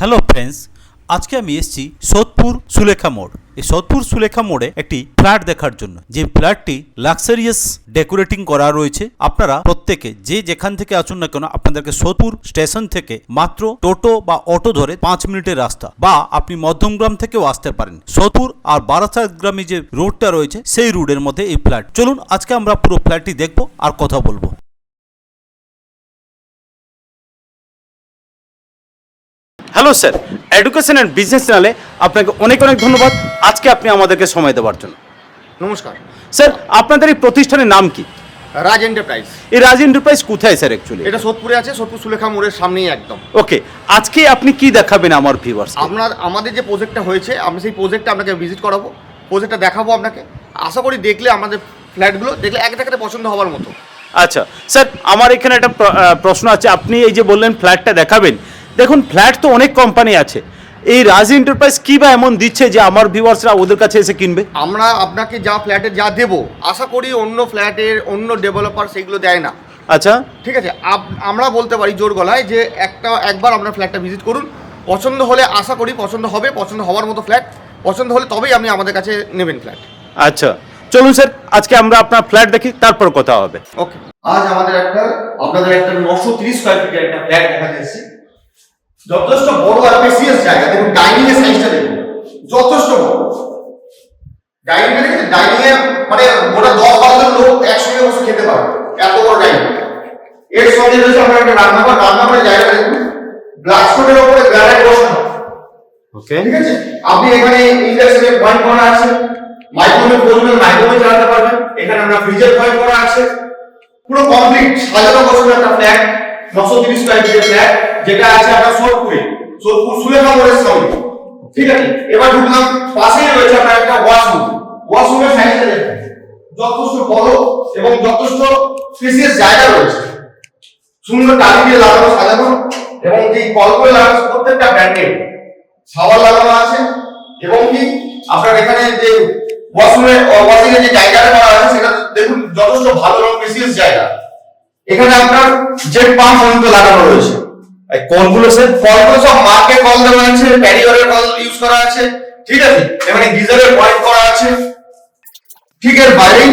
Hello friends, আজকে আমি এসেছি সোদপুর সুলেখা মোড়। এই সোদপুর সুলেখা মোড়ে একটি ফ্ল্যাট দেখার জন্য। যে ফ্ল্যাটটি লাক্সারিয়াস ডেকোরেটিং করা রয়েছে। আপনারা প্রত্যেকে যে যেখান থেকে আসুন না কেন, আপনাদেরকে সোদপুর স্টেশন থেকে মাত্র টোটো বা অটো ধরে পাঁচ মিনিটের রাস্তা বা আপনি মধ্যমগ্রাম থেকেও আসতে পারেন। সোদপুর আর বারাসাত গ্রামে যে রোডটা রয়েছে, সেই রোডের মধ্যে এই ফ্ল্যাট। চলুন আজকে আমরা পুরো ফ্ল্যাটটি দেখব আর কথা বলব। Hello sir education and business চ্যানেলে আপনাকে অনেক অনেক ধন্যবাদ। আজকে আপনি আমাদেরকে সময় দেওয়ার জন্য। নমস্কার। স্যার আপনাদের এই প্রতিষ্ঠানের নাম কি? রাজ এন্টারপ্রাইজ এই রাজ এন্টারপ্রাইজ কোথায় স্যার অ্যাকচুয়ালি এটা সোদপুরে আছে সোদপুর সুলেখা মোড়ের সামনেই একদম। ওকে আজকে আপনি কি দেখাবেন আমার ভিউয়ার্স আপনার আমাদের যে প্রজেক্টটা হয়েছে আমি সেই প্রজেক্টটা আপনাকে ভিজিট করাবো। প্রজেক্টটা দেখাবো আপনাকে। আশা করি দেখলে আমাদের ফ্ল্যাটগুলো দেখলে এক দেখাতে পছন্দ হওয়ার মতো। আচ্ছা স্যার আমার এখানে একটা প্রশ্ন আছে। আপনি এই যে বললেন ফ্ল্যাটটা দেখাবেন দেখুন ফ্ল্যাট তো অনেক কোম্পানি আছে। এই রাজ এন্টারপ্রাইজ কি বা এমন দিচ্ছে যে আমার ভিউয়ার্সরা ওদের কাছে এসে কিনবে? আমরা আপনাকে যা ফ্ল্যাটে যা দেবো আশা করি অন্য ফ্ল্যাটের অন্য ডেভেলপার সেগুলো দেয় না। আচ্ছা। ঠিক আছে আমরা বলতে পারি জোর গলায় যে একটা একবার আপনার ফ্ল্যাটটা ভিজিট করুন। পছন্দ হলে আশা করি পছন্দ হবে পছন্দ হওয়ার মতো ফ্ল্যাট পছন্দ হলে তবেই আপনি আমাদের কাছে নেবেন ফ্ল্যাট আচ্ছা। চলুন স্যার আজকে আমরা আপনার ফ্ল্যাট দেখি তারপর কথা হবে। ওকে আজ আমাদের একটা আপনাদের একটা নশো তিরিশ স্কোয়ার ফিটের একটা ফ্ল্যাট দেখা যাচ্ছে যথেষ্ট বড় আর স্পেসিয়াস জায়গা। দেখুন ডাইনিং এর সাইজটা দেখুন। যথেষ্ট বড়। ডাইনিং এ দেখেন ডাইনিং এ মানে গোটা দশ বারো জন লোক একসঙ্গে বসে খেতে পারবে। এত বড় ডাইনিং এর সঙ্গে রয়েছে আপনার একটা রান্নাঘর। রান্নাঘরের জায়গা দেখুন। ব্লাস্টনের উপরে গ্রানাইট বসানো। ওকে। ঠিক আছে? আপনি এখানে ইন্ডাকশনের পয়েন্ট করা আছে। মাইক্রোওয়েভ বলবেন মাইক্রোওয়েভ চালাতে পারবেন। এখানে আমরা ফ্রিজের পয়েন্ট করা আছে। পুরো কমপ্লিট সাজানো বছরের একটা ফ্ল্যাট নশো তিরিশ স্কোয়ার ফ্ল্যাট যেটা আছে আপনার সোদপুরে সুলেখা মোড়ের সঙ্গে। ঠিক আছে? এবার ঢুকলাম, পাশেই রয়েছে আপনার একটা ওয়াশরুম ওয়াশরুমের সাইজটা দেখুন। যথেষ্ট বড় এবং যথেষ্ট স্পেসিয়াস জায়গা রয়েছে। সুন্দর টালি দিয়ে লাগানো, সাজানো এবং যে কলগুলো লাগানো, প্রত্যেকটা ব্র্যান্ডেড শাওয়ার লাগানো আছে এবং কি আপনার এখানে যে ওয়াশরুমে ওয়াশিং এর যে জায়গাটা করা আছে, সেটা দেখুন, যথেষ্ট ভালো এবং স্পেসিয়াস জায়গা। এখানে আপনার জেট পাম্প পর্যন্ত লাগানো রয়েছে এই কলগুলো স্যার কলগুলো সব মার্কে কল দেওয়া আছে প্যারিওরের কল ইউজ করা আছে ঠিক আছে? এখানে গিজারের পয়েন্ট করা আছে। ঠিক এর বাইরেই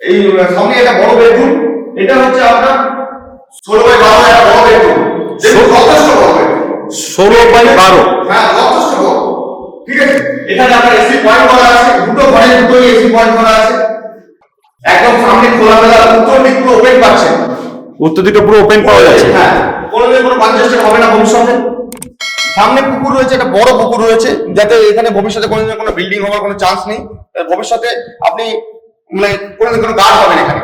এই সামনে একটা বড় বেডরুম এটা হচ্ছে আপনার ষোলো বাই বারো একটা বড় বেডরুম। যথেষ্ট বড় ষোলো বাই বারো। হ্যাঁ যথেষ্ট বড়। ঠিক আছে? এখানে আপনার এসি পয়েন্ট করা আছে দুটো ঘরে দুটোই এসি পয়েন্ট করা একদম সামনে খোলামেলা উত্তর দিক পুরো ওপেন পাচ্ছেন উত্তর দিকে পুরো ওপেন পাওয়া যাচ্ছে। হ্যাঁ কোনোদিন কোনো কনজেস্টেড হবে না ভবিষ্যতে। সামনে পুকুর রয়েছে একটা বড় পুকুর রয়েছে যাতে এখানে ভবিষ্যতে কোনোদিন কোনো বিল্ডিং হওয়ার কোনো চান্স নেই। ভবিষ্যতে আপনি মানে কোনোদিন কোনো গাছ হবে না এখানে।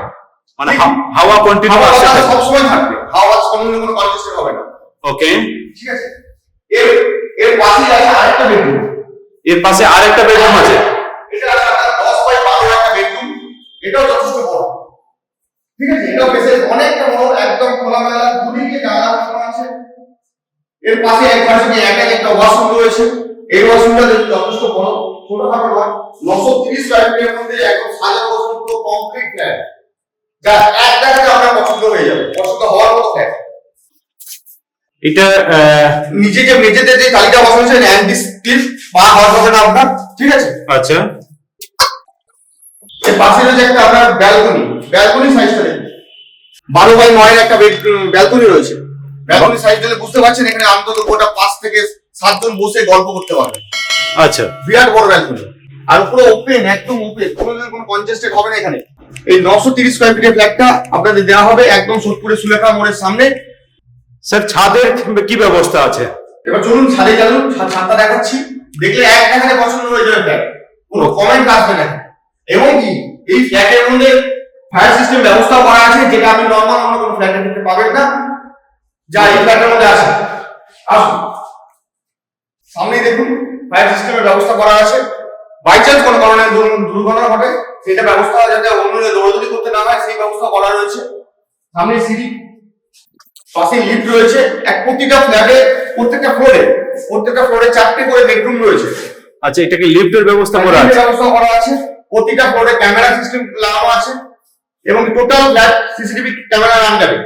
মানে হাওয়া কন্টিনিউ আসছে। সবসময় থাকবে। হাওয়া কোনোদিন কোনো কনজেস্টেড হবে না। ওকে ঠিক আছে? এর এর পাশেই আছে আরেকটা বেডরুম এর পাশে আরেকটা বেডরুম আছে। এটা আপনার দশ বাই বারো একটা বেডরুম এটাও যথেষ্ট বড় ঠিক আছে? এটাও বেশ অনেকটা বড় একদম খোলামেলা। দুদিকে জানলা বসানো আছে এর পাশে এক পাশে যে এক একটা ওয়াশরুম রয়েছে এই ওয়াশরুমটা যথেষ্ট বড় ছোটখাটো নয় নশো তিরিশ স্কোয়ার ফিটের মধ্যে একদম ওয়াশরুম পুরো কমপ্লিট ফ্ল্যাট যা এক দেখাতে আপনার পছন্দ হয়ে যাবে পছন্দ হওয়ার মতো ফ্ল্যাট এটা নিচে যে মেঝেতে যে তালিকা বসানো অ্যান্টি স্টিল পা হওয়ার কথা না আপনার ঠিক আছে? আচ্ছা। এর পাশে রয়েছে একটা আপনার ব্যালকনি ব্যালকনি সাইজটা দেখুন। বারো বাই নয়ের একটা ব্যালকনি রয়েছে। ব্যালকনি সাইজ দিলে বুঝতে পারছেন এখানে অন্তত গোটা পাঁচ থেকে সাতজন বসে গল্প করতে পারবে। আচ্ছা। বিরাট বড় ব্যালকনি আর পুরো ওপেন একদম ওপেন কোনো কোনো কনজেস্টেড হবে না এখানে। এই নশো তিরিশ স্কোয়ার ফিটের ফ্ল্যাটটা আপনাদের দেওয়া হবে একদম সোদপুরে সুলেখা মোড়ের সামনে। স্যার ছাদের কি ব্যবস্থা আছে? এবার চলুন ছাদে চলুন ছাদটা দেখাচ্ছি। দেখলে এক দেখাতে পছন্দ হয়ে যাবে ফ্ল্যাট কোনো কমেন্ট আসবে না। এবং কি? এই ফ্ল্যাটের মধ্যে ফায়ার সিস্টেম ব্যবস্থা করা আছে যেটা আপনি নর্মাল অন্য কোনো ফ্ল্যাটের ক্ষেত্রে পাবেন না। যা এই ফ্ল্যাটের মধ্যে আছে। আসুন। সামনেই দেখুন ফায়ার সিস্টেমের ব্যবস্থা করা আছে। বাই চান্স কোনো কারণে দুর্ঘটনা ঘটে সেটা ব্যবস্থা যাতে অন্য দৌড়দৌড়ি করতে না হয় সেই ব্যবস্থা করা রয়েছে। সামনে সিঁড়ি। পাশে লিফট রয়েছে। এক প্রতিটা ফ্ল্যাটে প্রত্যেকটা ফ্লোরে প্রত্যেকটা ফ্লোরে চারটে করে বেডরুম রয়েছে। আচ্ছা এটাকে লিফটের ব্যবস্থা করা আছে। ব্যবস্থা করা আছে। প্রতিটা ফ্লোরে ক্যামেরা সিস্টেম লাগানো আছে এবং total flat CCTV camera run যাবে।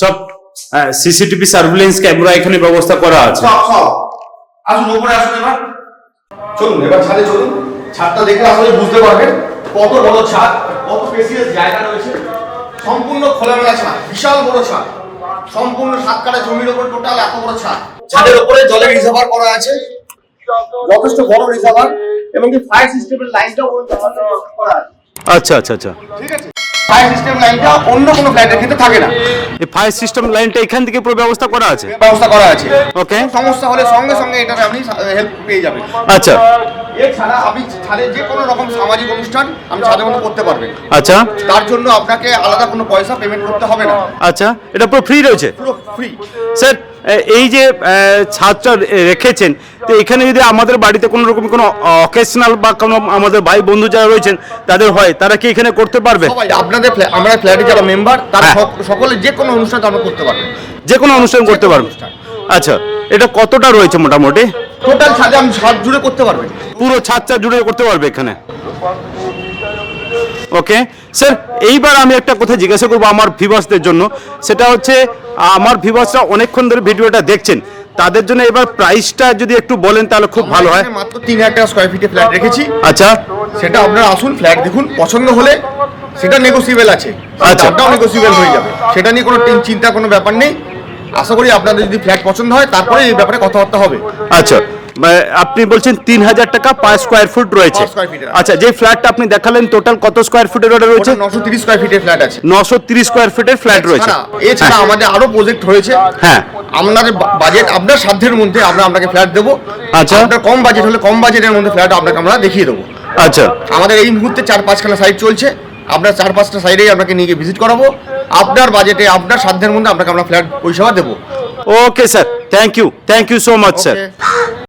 সব সিসিটিভি সার্ভিলেন্স ক্যামেরা এখানে ব্যবস্থা করা আছে। সব সব। আসুন ওপরে আসুন এবার। চলুন এবার ছাদে চলুন। ছাদটা দেখলে আসলে বুঝতে পারবেন কত বড় ছাদ কত স্পেসিয়াস জায়গা রয়েছে। সম্পূর্ণ খোলামেলা ছাদ বিশাল বড় ছাদ। সম্পূর্ণ সাত কাটা জমির উপর টোটাল এত বড় ছাদ। ছাদের উপরে জলের রিজার্ভার করা আছে। যথেষ্ট বড় রিজার্ভার এবং কি ফায়ার সিস্টেমের লাইনটাও করা আচ্ছা আচ্ছা আচ্ছা। ঠিক আছে? ফায়ার সিস্টেম লাইনটা অন্য কোনো ফ্ল্যাটের ক্ষেত্রে থাকে না। এই ফায়ার সিস্টেম লাইনটা এখান থেকে পুরো ব্যবস্থা করা আছে? ব্যবস্থা করা আছে। ওকে সমস্যা হলে সঙ্গে সঙ্গে এটার আপনি হেল্প পেয়ে যাবেন। আচ্ছা। এছাড়া আপনি ছাদে যে কোনো রকম সামাজিক অনুষ্ঠান আপনি ছাদের মধ্যে করতে পারবেন। আচ্ছা। তার জন্য আপনাকে আলাদা কোনো পয়সা পেমেন্ট করতে হবে না। আচ্ছা। এটা পুরো ফ্রি রয়েছে? পুরো ফ্রি স্যার এই যে ছাদটা রেখেছেন তো এখানে যদি আমাদের বাড়িতে কোনো রকম কোনো অকেশনাল বা কোনো আমাদের ভাই বন্ধু যারা রয়েছেন তাদের হয় তারা কি এখানে করতে পারবে? সবাই আপনাদের আমরা ফ্ল্যাটে যারা মেম্বার তারা হ্যাঁ। সকলে যে কোনো অনুষ্ঠান আমরা করতে পারবেন যে কোনো অনুষ্ঠান করতে পারবে। আচ্ছা এটা কতটা রয়েছে মোটামুটি? টোটাল ছাদে আপনি ছাদ জুড়ে করতে পারবেন পুরো ছাদটা জুড়ে করতে পারবে এখানে? ওকে স্যার এইবার আমি একটা কথা জিজ্ঞাসা করব আমার ভিভার্সদের জন্য। সেটা হচ্ছে আমার ভিভার্সরা অনেকক্ষণ ধরে ভিডিওটা দেখছেন। তাদের জন্য এবার প্রাইসটা যদি একটু বলেন তাহলে খুব ভালো হয়। মাত্র তিন হাজার টাকা স্কোয়ার ফিটে ফ্ল্যাট রেখেছি। আচ্ছা। সেটা আপনারা আসুন ফ্ল্যাট দেখুন। পছন্দ হলে সেটা নেগোসিয়েবল আছে। আচ্ছা। দামটাও নেগোসিয়েবল হয়ে যাবে। সেটা নিয়ে কোনো চিন্তা কোনো ব্যাপার নেই। আশা করি আপনাদের যদি ফ্ল্যাট পছন্দ হয় তারপরে এই ব্যাপারে কথাবার্তা হবে। আচ্ছা। মানে আপনি বলছেন তিন হাজার টাকা পার স্কোয়ার ফুট রয়েছে। আচ্ছা যে ফ্ল্যাটটা আপনি দেখালেন টোটাল কত স্কোয়ার ফুটের ওটা রয়েছে? নশো তিরিশ স্কোয়ার ফিটের ফ্ল্যাট আছে। নশো তিরিশ স্কোয়ার ফিটের ফ্ল্যাট রয়েছে। এছাড়া- হ্যাঁ। আমাদের আরও প্রজেক্ট হয়েছে হ্যাঁ। আপনাদের বাজেট আপনার সাধ্যের মধ্যে আমরা আপনাকে ফ্ল্যাট দেবো। আচ্ছা। আপনার কম বাজেট হলে কম বাজেটের মধ্যে ফ্ল্যাট আপনাকে আমরা দেখিয়ে দেবো। আচ্ছা। আমাদের এই মুহূর্তে চার পাঁচখানা সাইট চলছে। আপনার চার পাঁচটা সাইডেই আপনাকে নিয়ে গিয়ে ভিজিট করাবো। আপনার বাজেটে আপনার সাধ্যের মধ্যে আপনাকে আমরা ফ্ল্যাট পরিষেবা দেবো। Okay sir thank you thank you so much sir.